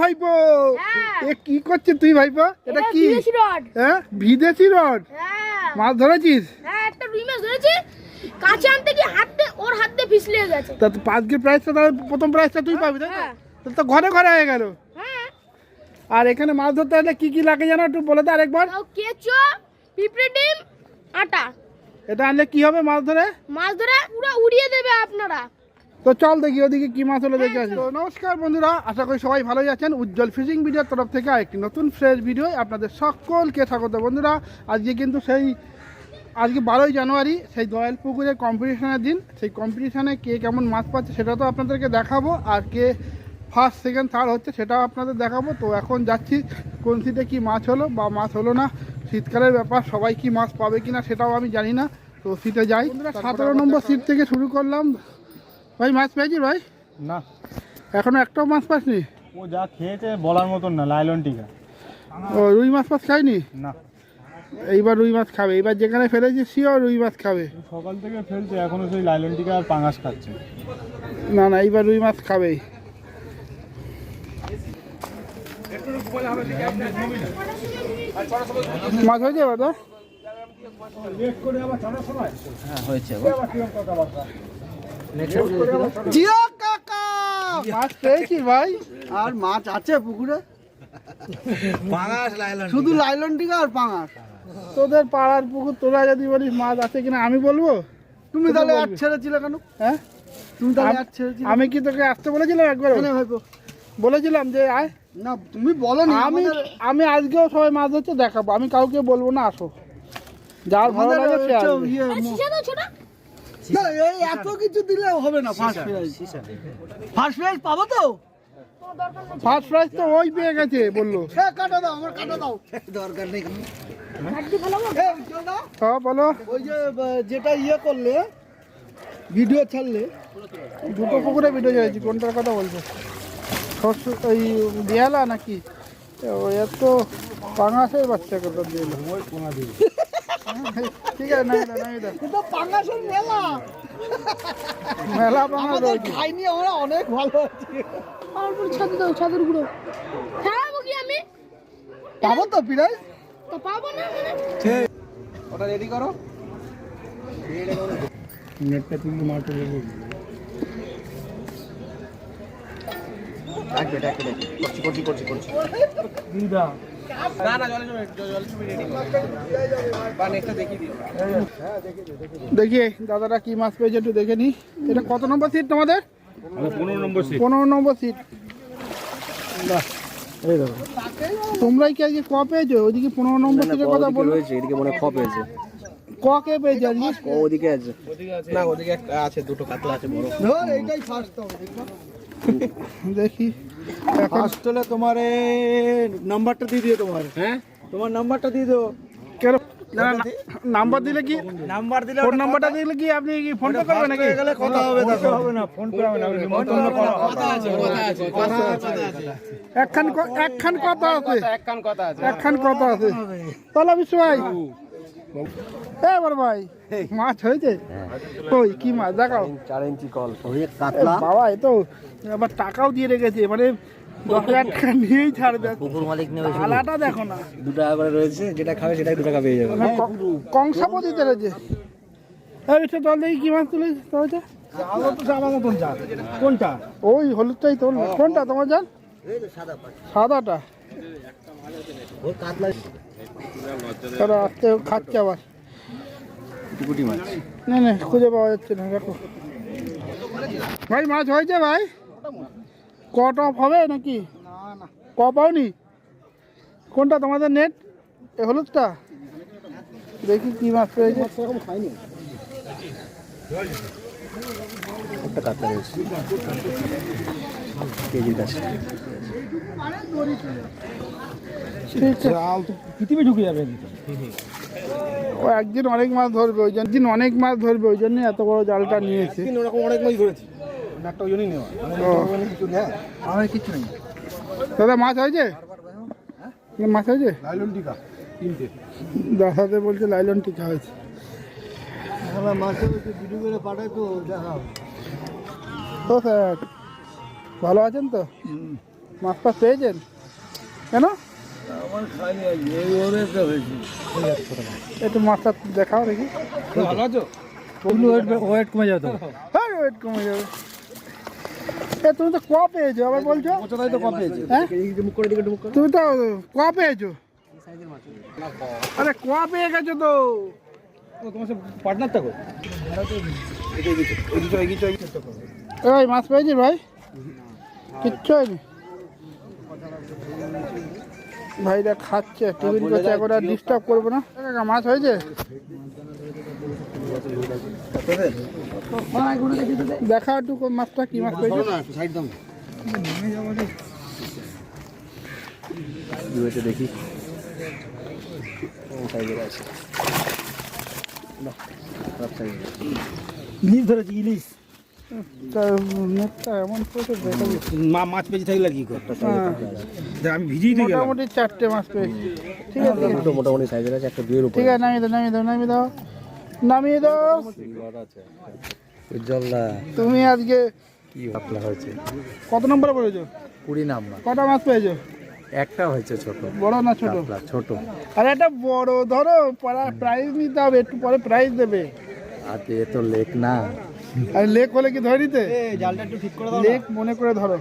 ভাইপো হ্যাঁ। এ কি করছিস তুই ভাইপো? এটা কি? হ্যাঁ? বিদেশি রড? হ্যাঁ। মাছ ধরেছিস? হ্যাঁ একটা রুই মাছ ধরেছি। কাছে আনতে হাতে ওর হাতে ফিসলে গেছে। তা আজকের প্রাইসটা তাহলে প্রথম প্রাইসটা তুই পাবি তাই তো? হ্যাঁ। তো ঘরে ঘরে হয়ে গেল। আর এখানে মাছ ধরতে হলে কি কি লাগে জানো? একটু বলে দে আরেকবার। কেঁচো পিঁপড়ে ডিম আটা। এটা আনলে কি হবে মাছ ধরে? মাছ ধরে পুরো উড়িয়ে দেবে আপনারা। তো চল দেখি ওদিকে কি মাছ হলো দেখে আসি। তো নমস্কার বন্ধুরা আশা করি সবাই ভালোই আছেন। উজ্জ্বল ফিশিং ভিডিওর তরফ থেকে আরেকটি নতুন ফ্রেশ ভিডিও আপনাদের সকলকে স্বাগত। বন্ধুরা আজকে কিন্তু সেই আজকে বারোই জানুয়ারি সেই দয়াল পুকুরের কম্পিটিশনের দিন। সেই কম্পিটিশনে কে কেমন মাছ পাচ্ছে সেটা তো আপনাদেরকে দেখাবো আর কে ফার্স্ট সেকেন্ড থার্ড হচ্ছে সেটাও আপনাদের দেখাবো। তো এখন যাচ্ছি কোন সিটে কি মাছ হলো বা মাছ হলো না শীতকালের ব্যাপার সবাই কি মাছ পাবে কিনা সেটাও আমি জানি না। তো সিটে যাই। সতেরো নম্বর সিট থেকে শুরু করলাম। ভাই মাছ পেয়েছি ভাই? না। এখনও একটাও মাছ পাসনি? ও যা খেয়েছে বলার মতন না লাইলন টিকা। ও রুই মাছ ফাছ খাইনি? না। এইবার রুই মাছ খাবে। এইবার যেখানে ফেলেছি শিওর রুই মাছ খাবে। সকাল থেকে ফেলছে এখনও সেই লাইলন টিকা আর পাঙাশ খাচ্ছে। না না এইবার রুই মাছ খাবেই মাছ হয়েছে এবার তো? জিও কাকা! মাছ পেয়েছি ভাই। আর মাছ আছে পুকুরে। শুধু লাইলন টিকা আর পাঙাশ। তোদের পাড়ার পুকুর তোরা যদি বলিস মাছ আছে কিনা আমি বলব? তুমি তাহলে আর ছেড়েছিলে কেন? হ্যাঁ? তুমি তাহলে আর ছেড়েছিলে। আমি কি তোকে আসতে বলেছিলাম একবার বলেছিলাম যে আয়। না তুমি বলো না আমি আমি আজকেও সবাই মাছ ধরছে দেখাবো। আমি কাউকে বলব না আসো। যার ভালো লাগে সে আসবে। না, এই এত কিছু দিলে হবে না ফার্স্ট প্রাইজ ফার্স্ট প্রাইজ পাবো তো? ফার্স্ট প্রাইজ তো ওই পেয়ে গেছে বলল। হ্যাঁ কাটা দাও আমার কাটা দাও। দরকার নেই হ্যাঁ বলো। ওই যে যেটা ইয়ে করলে ভিডিও ছাড়লে। দুটো পুকুরে ভিডিও চাইছি কোনটার কথা বলছো? ওই বিয়ালা নাকি? ওই এত পাঙাশের বাচ্চা কথা দিয়ে। এলো। ঠিক আছে নামি দাও নামি দাও এটা পাঙ্গাসের মেলা। মেলা পাঙা আমাদের খাইনি আমরা অনেক ভালো আছি। আমার উপর ছাদে দাও ছাদের উপরে ফেলাবো কি আমি? পাবো তো প্রাইজ তো পাবো না মানে? ওটা রেডি করো। নেটটা কিন্তু মাঠে লেগে দিদা। দেখি দাদারা কি মাছ পেয়েছে একটু দেখে নি। এটা কত নম্বর সিট তোমাদের? পনেরো নম্বর সিট পনেরো নম্বর সিট এই দেখো। তোমরাই কি আজকে ক পেয়েছ? ওইদিকে পনেরো নম্বর সিটের কথা বলো। এদিকে মনে হয় খপ হয়েছে ক কে পেয়েছে আজকে? ও ওদিকে আছে। ফার্স্ট হবে দেখবা দেখি। ফার্স্ট হলে তোমার নাম্বারটা দিয়ে দিও তোমার। হ্যাঁ? তোমার নাম্বারটা দিয়ে দিও। কেন নাম্বার দিলে কি? নাম্বার দিলে ফোন নাম্বারটা দিলে কি আপনি কি ফোন পে করবেন নাকি? গেলে কথা হবে না ফোন হবে একখান একখান কথা আছে। একখান কথা আছে। একখান কথা আছে। তাহলে এ বড় ভাই মাছ হয়েছে? ওই কি মাছ? দেখাও। চার ইঞ্চি কল এ বাবা এ তো আবার টাকাও দিয়ে রেখেছে মানে দশ হাজার টাকা নিয়েই ছাড়বে। পুকুর মালিক নেবে আলাটা দেখো না। দু টাকা করে রয়েছে যেটা খাবে সেটাই দু টাকা পেয়ে যাবে। দিতে রয়েছে জল দেখি কি মাছ তুলে কোনটা? ওই হলুদটাই তো কোনটা? তোমার জান? সাদাটা। তারা আসতে খাচ্ছে আবার। না না খুঁজে পাওয়া যাচ্ছে না দেখো। ভাই মাছ হয়েছে ভাই? কট অফ হবে নাকি? ক পাওনি কোনটা তোমাদের নেট এ হলুদটা? দেখি কি মাছ পেয়েছে একটা কাতলা রয়েছে। কেজির কাছে। পৃথিবী ঢুকে যাবে ও একদিন অনেক মাছ ধরবে ওই জন্য অনেক মাছ ধরবে ওই জন্য এত বড় জালটা নিয়েছে। ওরকম অনেক মাছ ধরেছি। একটা ওই জন্যই নেওয়া। নেই আমার কিছু নেই। দাদা মাছ হয়েছে? মাছ হয়েছে? লাইলন টিকা তিনটে। দাদাতে বলছে লাইলন টিকা হয়েছে। তো ও স্যার ভালো আছেন তো? মাছ ফাছ পেয়েছেন? কেন? আমার খালি হয়েছে। একটু মাছটা দেখাও দেখি। ভালো আছো? ওয়েট ওয়েট কমে যাবে হ্যাঁ ওয়েট কমে যাবে। এ তুমি তো ক পেয়েছ? আবার বলছো? তো কম পেয়েছে। হ্যাঁ? তুমি তো ক পেয়েছ? আরে ক পেয়ে গেছো তো। ও তোমার সাথে পার্টনারটা কো ওই মাছ পেয়েছিস ভাই। কিচ্ছু হয়নি। ভাইরা খাচ্ছে টিফিন করছে এখন আর ডিস্টার্ব করব না। মাছ হয়েছে? দেখা একটু মাছটা কি মাছ দুয়েতে দেখি ইলিশ ধরেছি ইলিশ। নেটটা এমন মাছ পেয়েছি থাকলে কি কর। দেখ, আমি ভিজিয়ে দিয়ে গেলাম। মোটামুটি চারটে মাছ পেয়েছি। ঠিক আছে। দুটো মোটামুটি সাইজের আছে একটা উপরে। ঠিক আছে নামিয়ে দাও নামিয়ে দাও নামিয়ে দাও। নামিয়ে দাও। উজ্জ্বলদা তুমি আজকে কি ভাবলা হয়েছে। কত নম্বরে পড়েছো কুড়ি নাম্বার। কটা মাছ পেয়েছ? একটা হয়েছে ছোট। বড় না ছোট? ছোট। আরে একটা বড় ধরো প্রাইজ নিতে হবে একটু পরে প্রাইজ দেবে। আর এ তো লেক না। আর লেক হলে কি ধরে নিতে? জালটা একটু ঠিক করে লেক মনে করে ধরো।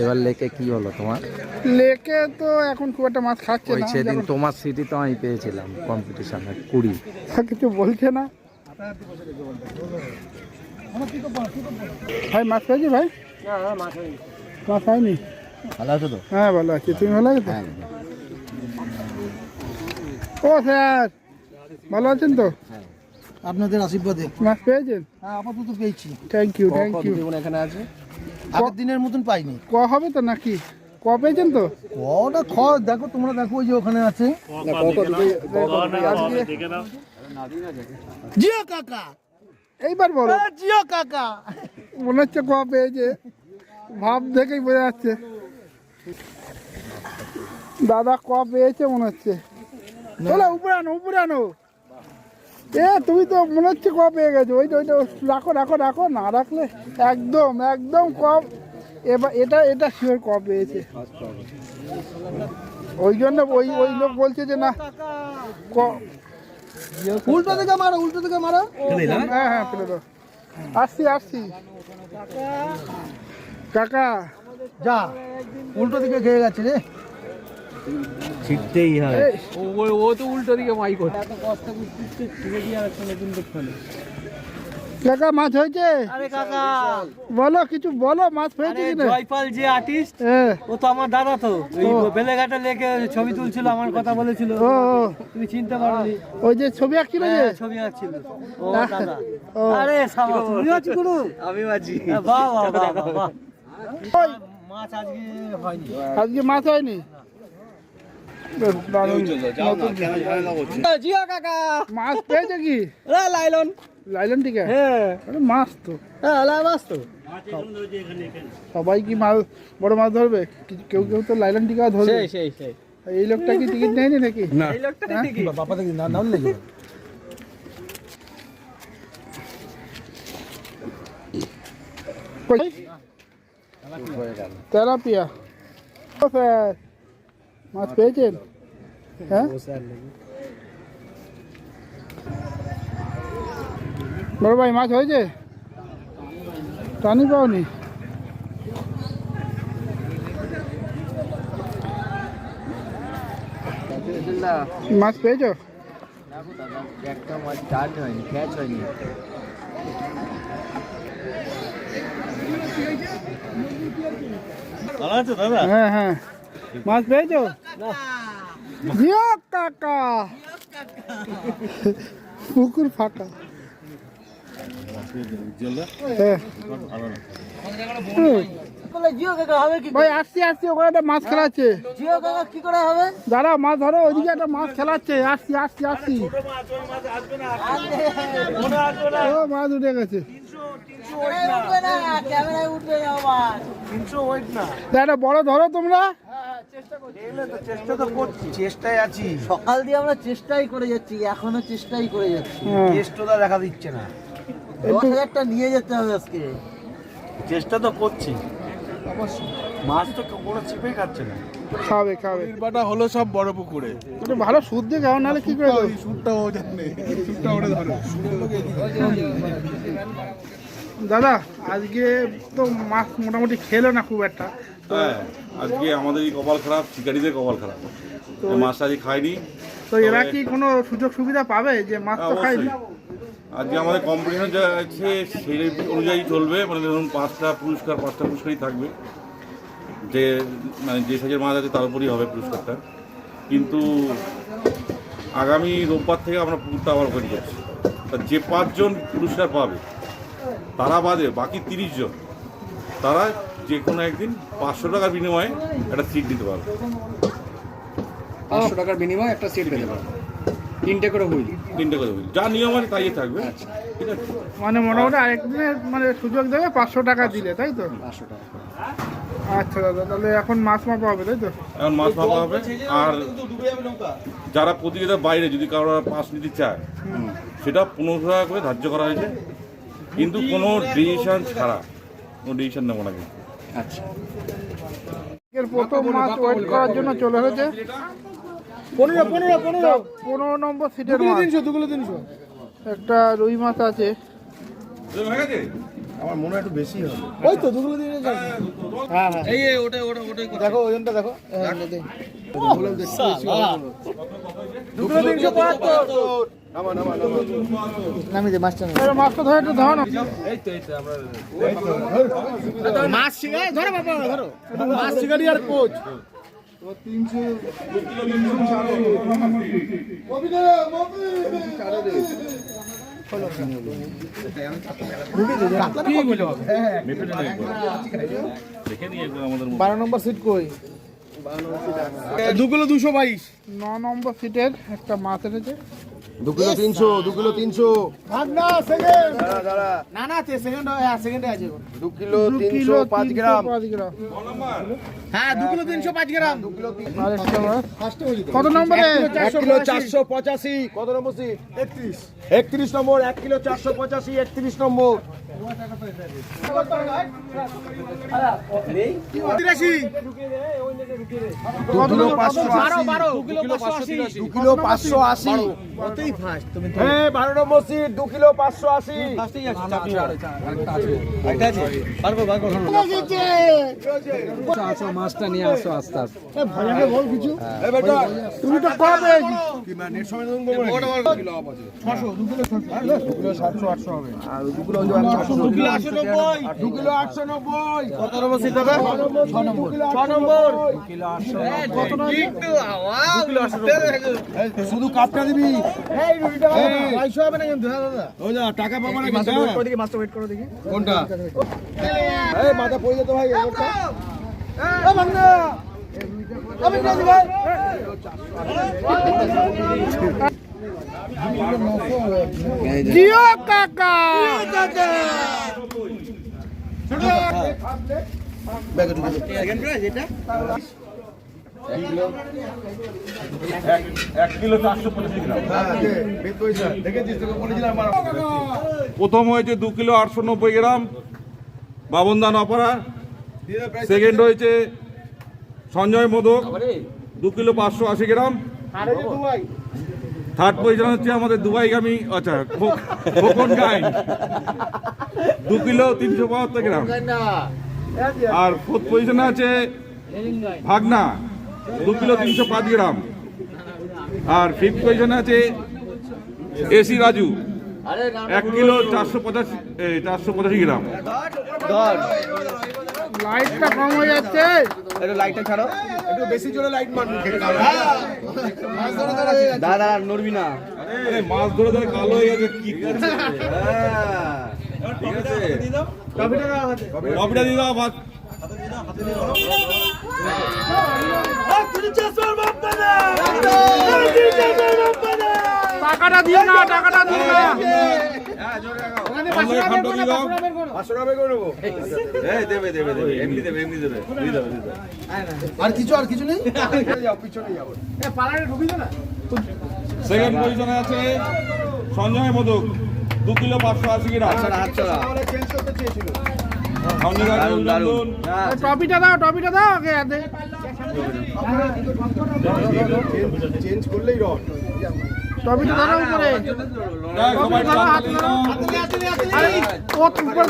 এবার লেকে কি হলো তোমার? লেকে তো এখন খুব একটা মাছ খাচ্ছে ওই না সেদিন তোমার সিটি তো আমি পেয়েছিলাম কম্পিটিশনে কুড়ি। তা কিছু বলছে না। ভাই মাছ পেয়েছি ভাই? মাছ হয়নি ভালো আছো তো? হ্যাঁ ভালো আছি। তুমি ভালো আছো তো? ও স্যার ভালো আছেন তো? আপনাদের আশীর্বাদে। মাছ পেয়েছেন? হ্যাঁ আপাতত পেয়েছি। থ্যাংক ইউ থ্যাংক ইউ এখানে আছে। আগের দিনের মতন পাইনি। ক হবে তো নাকি? ক পেয়েছেন তো? কটা খ? দেখো তোমরা দেখো ওই যে ওখানে আছে। জিও কাকা! এইবার বলো। জিও কাকা! মনে হচ্ছে ক পেয়েছে। ভাব দেখেই বোঝা যাচ্ছে। দাদা ক পেয়েছে মনে হচ্ছে। চলো উপরে আনো উপরে আনো। এ তুমি তো মনে হচ্ছে ক পেয়ে গেছো। ওইটা ওইটা রাখো রাখো রাখো না রাখলে একদম একদম কম। এবার এটা এটা শিওর ক পেয়েছে। ওই জন্য ওই ওই লোক বলছে যে না ক উল্টো দিকে মারো উল্টো দিকে মারো। হ্যাঁ হ্যাঁ ফেলে দাও। আসছি আসছি। কাকা। যা উল্টো দিকে খেয়ে গেছে রে। ছিটতেই হয়। এই, কাকা মাছ হয়েছে? আরে কাকা। বলো কিছু বলো মাছ কিনা? জয়পাল যে আর্টিস্ট হ্যাঁ ও তো আমার দাদা তো। ওই বেলেঘাটা লেকে ছবি তুলছিল আমার কথা বলেছিল। ও ও, তুমি চিনতে পারোনি। ওই যে ছবি আঁকছিল যে? হ্যাঁ, ছবি আঁকছিল। ও দাদা। ও। আরে সাবা তুমি আছো গুরু আমি আছি বাহ বাহ বাহ বাহ, মাছ আজকে হয়নি। আজকে মাছ হয়নি। জিও কাকা মাছ পেয়েছে কি? লাইলন লাইলেন ঠিক আছে হ্যাঁ মাছ তো। হ্যাঁ লাইবাস তো সবাই কি মাছ বড় মাছ ধরবে? কেউ কেউ তো লাইলেন টিকা ধরবে। সেই সেই সেই। এই লোকটা কি টিকিট নেয়নি নাকি? এই লোকটা হ্যাঁ? বাবা দেখি না নাম নেই তেলাপিয়া। ও স্যার। মাছ পেয়েছেন? হ্যাঁ? বড় ভাই মাছ হয়েছে? টানি পাওনি? মাছ পেয়েছ? একটা মাছ চার্জ হয়নি ক্যাচ হয়নি হ্যাঁ হ্যাঁ। মাছ পেয়েছ? কাকা। পুকুর ফাঁকা। হ্যাঁ। হুম। জিও কাকা হবে কি ভাই আসছি আসছি ওখানে একটা মাছ খেলাচ্ছে জিও কাকা কি করে হবে? দাঁড়া মাছ ধরো ওইদিকে একটা মাছ খেলাচ্ছে আসছি আসছি আসছি। ও মাছ উঠে গেছে। একটা বড় ধরো তোমরা। চেষ্টা তো করছি চেষ্টায় আছি। সকাল দিয়ে আমরা চেষ্টাই করে যাচ্ছি এখনও চেষ্টাই করে যাচ্ছি। হ্যাঁ। চেষ্টাটা দেখা দিচ্ছে না। দশ হাজারটা নিয়ে যেতে হবে আজকে। চেষ্টা তো করছি। মাছ তো কোনো চিপে খাচ্ছে না। খাবে খাবে। বাটা হলো সব বড় পুকুরে। একটু ভালো সুদ দিয়ে খাও নাহলে কি করে দেবো? ও জানে সুটটা ওরে ধরে। দাদা আজকে তো মাছ মোটামুটি খেলো না খুব একটা। হ্যাঁ আজকে আমাদের এই কপাল খারাপ শিকারিদের কপাল খারাপ। মাছটা আজকে খাইনি। তো এরা কি কোনো সুযোগ সুবিধা পাবে যে মাছ তো খায়নি অবশ্যই। আজকে আমাদের কম্পিটিশন যা আছে সেই অনুযায়ী চলবে মানে ধরুন পাঁচটা পুরস্কার, পাঁচটা পুরস্কারই থাকবে। যে মানে যে সাইজের মাছ আছে তার উপরই হবে পুরস্কারটা। কিন্তু আগামী রোববার থেকে আমরা পুকুরটা আবার ওপেন করছি। যে পাঁচজন পুরস্কার পাবে, তারা বাদে বাকি তিরিশ জন, তারা যে কোনো একদিন পাঁচশো টাকার বিনিময়ে একটা সিট দিতে পারবে। পাঁচশো টাকার বিনিময়ে একটা সিট পেতে পারো তিনটে করে হুইল। তিনটে করে হুইল। যা নিয়ম আছে তাই থাকবে। ঠিক আছে? মানে মোটামুটি আরেকদিনের মানে সুযোগ দেবে পাঁচশো টাকা দিলে তাই তো? পাঁচশো টাকা। আচ্ছা দাদা তাহলে এখন মাছ মাপা হবে তাই তো? এখন মাছ মাপা হবে। আর যারা প্রতিযোগিতার বাইরে যদি কারও পাস নিতে চায় সেটা পনেরোশো টাকা করে ধার্য করা হয়েছে। কিন্তু কোনো ডিসিশন ছাড়া কোনো ডিসিশন নেব না কিন্তু। আচ্ছা। প্রথম মাছ ওয়েট করার জন্য চলে এসেছে পনেরো পনেরো পনেরো। পনেরো নম্বর সিটের মাছ তিনশো দুগুলো তিনশো। একটা রুই মাছ আছে। আমার মনে একটু বেশি হবে। ওই তো দুগুলো তিনশো। হ্যাঁ হ্যাঁ এই ওটা ওটা ওটাই দেখো ওজনটা দেখো। দুগুলো তিনশো নামি মাছটা মাছটা ধরে একটু ধরো মাছ শিকারি ধরো বাবা ধরো। মাছ শিকারি আর কোচ। বারো নম্বর সিট কই? দু কিলো দুশো বাইশ। ন নম্বর সিটের একটা মাছ এনেছে দু কিলো তিনশো দু কিলো তিনশো। না না না সেকেন্ড হ্যাঁ সেকেন্ডে আছে। দু কিলো তিনশো পাঁচ গ্রাম। হ্যাঁ দু কিলো তিনশো পাঁচ গ্রাম। দু কিলো কত নম্বরে? এক কিলো চারশো পঁচাশি। কত নম্বর একত্রিশ। একত্রিশ নম্বর এক কিলো চারশো পঁচাশি একত্রিশ নম্বর। দু কিলো পাঁচশো আশি। দু কিলো পাঁচশো আশি। কতই ফার্স্ট তুমি হ্যাঁ বারো নম্বর সিট দু কিলো দু কিলো আশি নব্বই দু কিলো আটশো নব্বই কত নম্বর সিট হবে ছ নম্বর ছ নম্বর শুধু কাপটা দিবি হবে না কিন্তু হ্যাঁ টাকা পাবো না কিন্তু, ওয়েট হ্যাঁ? করে দেখি মাছটা ওয়েট করো দেখি কোনটা এই মাথা পড়ে যেত ভাই ভাঙনা জিও কাকা। প্রথম হয়েছে দু কিলো আটশো নব্বই গ্রাম, বাবনদান অপরা। সেকেন্ড হয়েছে সঞ্জয় মোদক, দু কিলো পাঁচশো আশি গ্রাম। থার্ড পজিশন হচ্ছে আমাদের দুবাইগামী আচ্ছা খোকন গাইন। দু কিলো তিনশো বাহাত্তর গ্রাম। আর ফোর্থ পজিশনে আছে ভাগনা। দু কিলো তিনশো পাঁচ গ্রাম। আর ফিফথ পজিশনে আছে এসি রাজু। এক কিলো চারশো পঁচাশি চারশো পঁচাশি গ্রাম। লাইটটা কম হয়ে যাচ্ছে। একটু লাইটটা ছাড়ো। একটু বেশি জোরে লাইট মারবি। দাদা নড়বি না। আরে মাছ ধরে ধরে কালো হয়ে গেছে কি করছে? ঠিক আছে। কপিটা দিয়ে দাও। মাছ টাকাটা দিও না টাকাটা দিও না। দিয়ে দাও দেবে আর কিছু আর কিছু নেই? যাও পিছনে যাব সেকেন্ড পজিশনে আছে সঞ্জয় মোদক। দু কিলো পাঁচশো আশি গ্রাম। চন্দন টপিটা দাও টপিটা দাও ওকে চেঞ্জ করলেই রড। দাও না উপরে। ও উপরে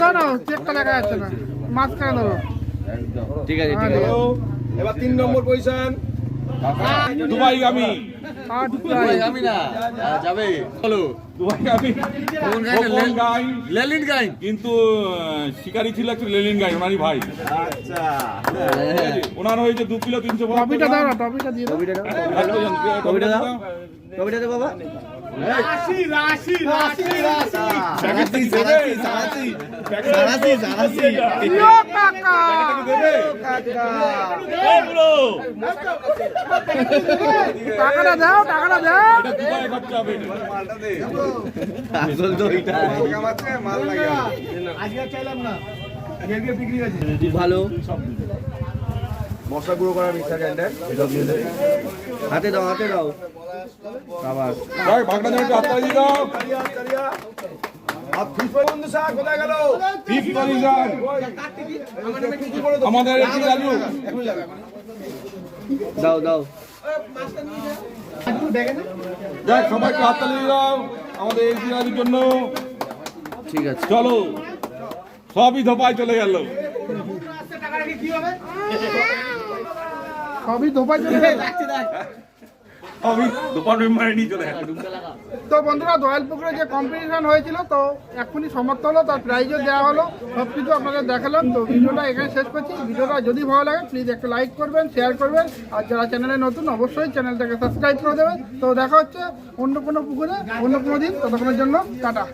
চেকটা যাচ্ছে না। মাঝখানে দাও ঠিক আছে হ্যাঁ, দাও। এবার তিন নম্বর পজিশন দুবাই আমি। আমি না। যাবে। চলো দুবাই আমি। কোন গাইন? কোন গাই? লেলিন গাইন কিন্তু শিকারি ছিল একটু লেলিন গাই ওনারই ভাই। আচ্ছা। ওনার হয়েছে দু কিলো তিনশো টপিটা দাও টপিটা দিয়ে দাও। কবিটা দাও। কবিটা দে বাবা? ইয়ো কাকা টাকাটা দাও টাকাটা দাও। দুবাই খরচা হবে। আসল তো এটা মাল লাগে ভালো। মশলা গুঁড়ো করা মিক্সার গ্রাইন্ডার। হাতে দাও হাতে দাও। আবার। যাক, ভাগনা যেন একটু হাততালি দিয়ে দাও আর ফিস বন্ধু স্যার কোথায় গেল? ফিফ পজিশন আমাদের একটি চালু। দাও দাও। যাক সবাই একটু হাততালি দিয়ে দাও আমাদের এই জন্য। ঠিক আছে। চলো। সবই ধোপায় চলে গেল। সবই ধোপায় চলে গেল। সবই ধোপার মেম্বারে নিয়ে চলে গেল। তো বন্ধুরা দয়াল পুকুরে যে কম্পিটিশন হয়েছিল তো এক্ষুনি সমাপ্ত হলো তার প্রাইজও দেওয়া হলো। সব কিছু আপনাদের দেখালাম তো ভিডিওটা এখানে শেষ করছি। ভিডিওটা যদি ভালো লাগে প্লিজ একটু লাইক করবেন শেয়ার করবেন। আর যারা চ্যানেলে নতুন অবশ্যই চ্যানেলটাকে সাবস্ক্রাইব করে দেবেন। তো দেখা হচ্ছে অন্য কোনো পুকুরে অন্য কোনো দিন ততক্ষণের জন্য টাটা।